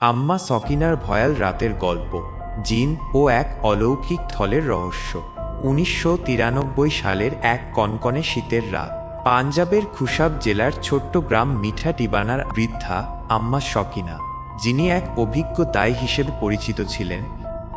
আম্মা সকিনার ভয়াল রাতের গল্প, জিন ও এক অলৌকিক থলের রহস্য। উনিশশো তিরানব্বই সালের এক কনকনে শীতের রাত, পাঞ্জাবের খুশাব জেলার ছোট্ট গ্রাম মিঠা টিবানার বৃদ্ধা আম্মা সকিনা, যিনি এক অভিজ্ঞ দায় হিসেবে পরিচিত ছিলেন।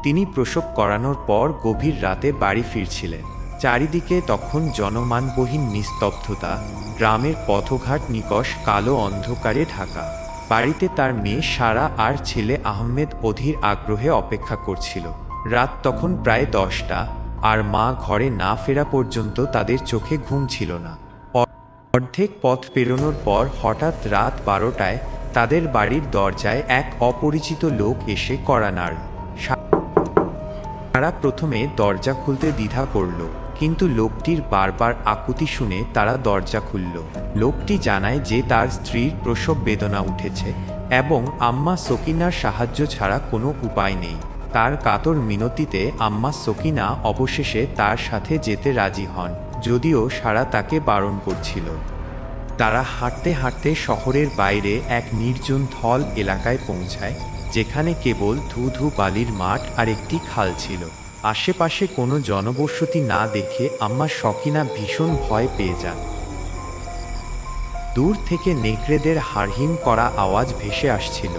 তিনি প্রসব করানোর পর গভীর রাতে বাড়ি ফিরছিলেন। চারিদিকে তখন জনমানবহীন নিস্তব্ধতা, গ্রামের পথঘাট নিকশ কালো অন্ধকারে ঢাকা। বাড়িতে তার মেয়ে সারা আর ছেলে আহমেদ অধীর আগ্রহে অপেক্ষা করছিল। রাত তখন প্রায় দশটা, আর মা ঘরে না ফেরা পর্যন্ত তাদের চোখে ঘুম ছিল না। অর্ধেক পথ পেরোনোর পর হঠাৎ রাত বারোটায় তাদের বাড়ির দরজায় এক অপরিচিত লোক এসে কড়া নাড়ল। সা- তারা প্রথমে দরজা খুলতে দ্বিধা করল। কিন্তু লোকটির বারবার আকুতি শুনে তারা দরজা খুলল। লোকটি জানায় যে তার স্ত্রীর প্রসব বেদনা উঠেছে এবং আম্মা সকিনার সাহায্য ছাড়া কোনো উপায় নেই। তার কাতর মিনতিতে আম্মা সকিনা অবশেষে তার সাথে যেতে রাজি হন, যদিও সারা তাকে বারণ করছিল। তারা হাঁটতে হাঁটতে শহরের বাইরে এক নির্জন থল এলাকায় পৌঁছায়, যেখানে কেবল ধু ধু বালির মাঠ আর একটি খাল ছিল। আশেপাশে কোনো জনবসতি না দেখে আম্মা শকিনা ভীষণ ভয় পেয়ে যান। দূর থেকে নেকড়েদের হাড়হিম করা আওয়াজ ভেসে আসছিল,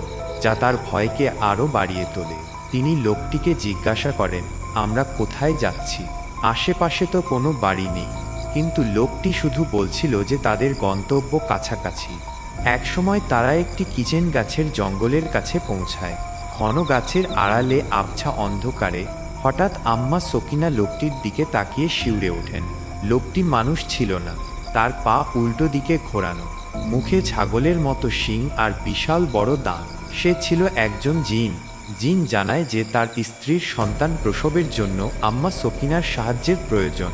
যা তার ভয়কে আরও বাড়িয়ে তোলে। তিনি লোকটিকে জিজ্ঞাসা করেন, আমরা কোথায় যাচ্ছি? আশেপাশে তো কোনো বাড়ি নেই। কিন্তু লোকটি শুধু বলছিল যে তাদের গন্তব্য কাছাকাছি। একসময় তারা একটি কিচেন গাছের জঙ্গলের কাছে পৌঁছায়। ঘন গাছের আড়ালে আবছা অন্ধকারে হঠাৎ আম্মা সকিনা লোকটির দিকে তাকিয়ে শিউরে ওঠেন। লোকটি মানুষ ছিল না, তার পা উল্টো দিকে ঘোরানো। মুখে ছাগলের মতো শিং আর বিশাল বড় দাঁত সে ছিল একজন জিন। জিন জানায় যে তার স্ত্রীর সন্তান প্রসবের জন্য আম্মা সকিনার সাহায্যের প্রয়োজন।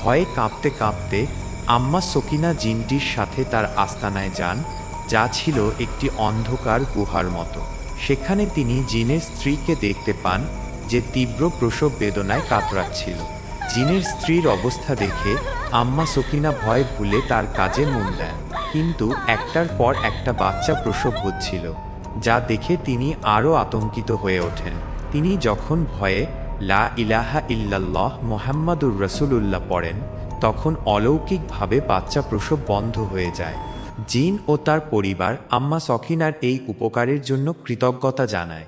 ভয়ে কাঁপতে কাঁপতে আম্মা সকিনা জিনটির সাথে তার আস্তানায় যান, যা ছিল একটি অন্ধকার গুহার মতো। সেখানে তিনি জিনের স্ত্রীকে দেখতে পান যে তীব্র প্রসব বেদনায় কাতরাচ্ছিল। জিনের স্ত্রীর অবস্থা দেখে আম্মা সকিনা ভয় ভুলে তার কাজে মন দেন। কিন্তু একটার পর একটা বাচ্চা প্রসব হচ্ছিল, যা দেখে তিনি আরও আতঙ্কিত হয়ে ওঠেন। তিনি যখন ভয়ে লা ইলাহা ইল্লাল্লাহ মোহাম্মদুর রসুলুল্লাহ পড়েন, তখন অলৌকিকভাবে বাচ্চা প্রসব বন্ধ হয়ে যায়। জিন ও তার পরিবার আম্মা সখিনার এই উপকারের জন্য কৃতজ্ঞতা জানায়।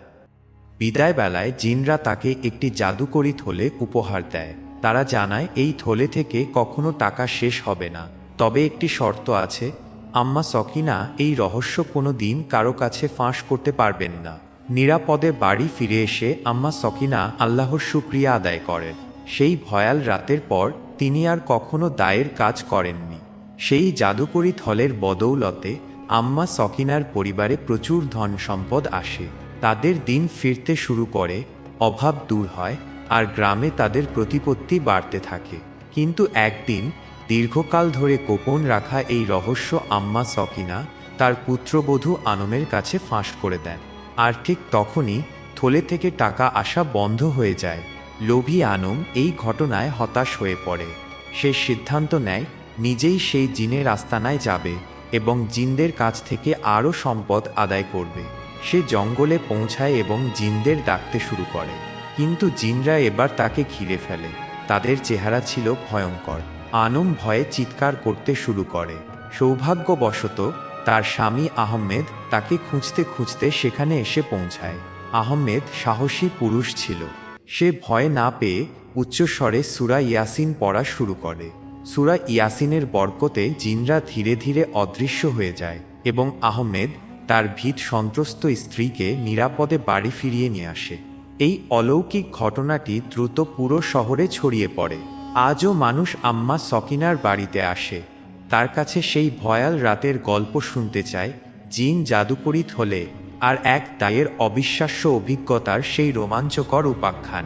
বিদায় বেলায় জিনরা তাকে একটি জাদুকরি থলে উপহার দেয়। তারা জানায়, এই থলে থেকে কখনো টাকা শেষ হবে না। তবে একটি শর্ত আছে, আম্মা সকিনা এই রহস্য কোনো দিন কারও কাছে ফাঁস করতে পারবেন না। নিরাপদে বাড়ি ফিরে এসে আম্মা সকিনা আল্লাহর সুক্রিয়া আদায় করেন সেই ভয়াল রাতের পর তিনি আর কখনো দায়ের কাজ করেননি। সেই জাদুকরি থলের বদৌলতে আম্মা সকিনার পরিবারে প্রচুর ধন সম্পদ আসে। তাদের দিন ফিরতে শুরু করে, অভাব দূর হয় আর গ্রামে তাদের প্রতিপত্তি বাড়তে থাকে। কিন্তু একদিন, দীর্ঘকাল ধরে গোপন রাখা এই রহস্য আম্মা সকিনা, তার পুত্রবধূ আনমের কাছে ফাঁস করে দেন। আর ঠিক তখনই থলে থেকে টাকা আসা বন্ধ হয়ে যায়। লোভী আনম এই ঘটনায় হতাশ হয়ে পড়ে। সে সিদ্ধান্ত নেয়, নিজেই সেই জিনের আস্তানায় যাবে এবং জিনদের কাছ থেকে আরও সম্পদ আদায় করবে। সে জঙ্গলে পৌঁছায় এবং জিনদের ডাকতে শুরু করে। কিন্তু জিনরা এবার তাকে ঘিরে ফেলে। তাদের চেহারা ছিল ভয়ঙ্কর। আনম ভয়ে চিৎকার করতে শুরু করে। সৌভাগ্যবশত, তার স্বামী আহমেদ তাকে খুঁজতে খুঁজতে সেখানে এসে পৌঁছায়। আহমেদ সাহসী পুরুষ ছিল। সে ভয় না পেয়ে উচ্চস্বরে সুরা ইয়াসিন পড়া শুরু করে। সুরা ইয়াসিনের বরকতে জিনরা ধীরে ধীরে অদৃশ্য হয়ে যায় এবং আহমেদ তার ভীত সন্ত্রস্ত স্ত্রীকে নিরাপদে বাড়ি ফিরিয়ে নিয়ে আসে। এই অলৌকিক ঘটনাটি দ্রুত পুরো শহরে ছড়িয়ে পড়ে। আজও মানুষ আম্মা সকিনার বাড়িতে আসে। তার কাছে সেই ভয়াল রাতের গল্প শুনতে চায়, জিন জাদুকরি হলে, আর এক দায়ের অবিশ্বাস্য অভিজ্ঞতার সেই রোমাঞ্চকর উপাখ্যান।